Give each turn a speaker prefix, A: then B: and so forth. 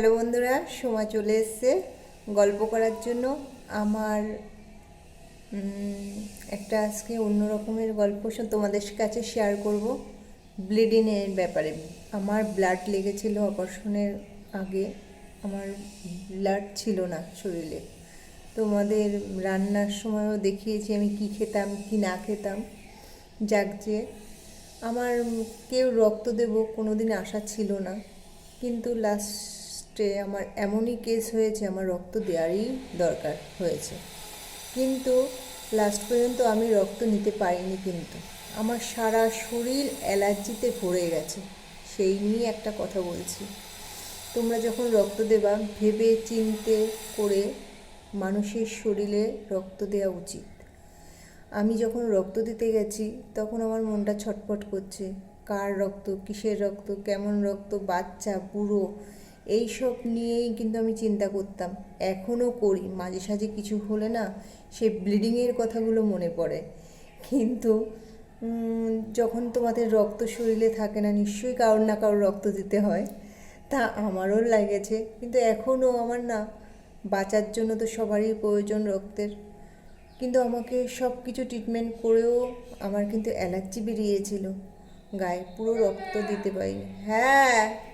A: Hello বন্ধুরা সময় চলে এসছে গল্প করার জন্য। আমার একটা আজকে অন্য রকমের গল্প তোমাদের কাছে শেয়ার করব। ব্লিডিংয়ের ব্যাপারে। আমার ব্লাড লেগেছিল অপারেশনের আগে। আমার ব্লাড ছিল না শরীরে। তোমাদের রান্নার সময়ও দেখিয়েছি আমি কি খেতাম, কি না খেতাম। যাক যে, আমার কেউ রক্ত দেব কোনো দিন আশা ছিল না। কিন্তু লাস্টে আমার এমনই কেস হয়েছে, আমার রক্ত দেওয়ারই দরকার হয়েছে। কিন্তু লাস্ট পর্যন্ত আমি রক্ত নিতে পারিনি কিন্তু। আমার সারা শরীর অ্যালার্জিতে ভরে গেছে, সেই নিয়ে একটা কথা বলছি। তোমরা যখন রক্ত দেবা, ভেবে চিনতে করে মানুষের শরীরে রক্ত দেওয়া উচিত। আমি যখন রক্ত দিতে গেছি, তখন আমার মনটা ছটফট করছে। কার রক্ত, কিসের রক্ত, কেমন রক্ত, বাচ্চা, বুড়ো এই সব নিয়েই কিন্তু আমি চিন্তা করতাম। এখনও করি, মাঝে সাঝে কিছু হলে না সেই ব্লিডিংয়ের কথাগুলো মনে পড়ে। কিন্তু যখন তোমাদের রক্ত শরীরে থাকে না, নিশ্চয়ই কারোর না কারোর রক্ত দিতে হয়। তা আমারও লেগেছে, কিন্তু এখনও আমার না, বাঁচার জন্য তো সবারই প্রয়োজন রক্তের। কিন্তু আমাকে সব কিছু ট্রিটমেন্ট করেও আমার কিন্তু অ্যালার্জি বেরিয়েছিল। গায়ে পুরো রক্ত দিতে পারিনি। হ্যাঁ!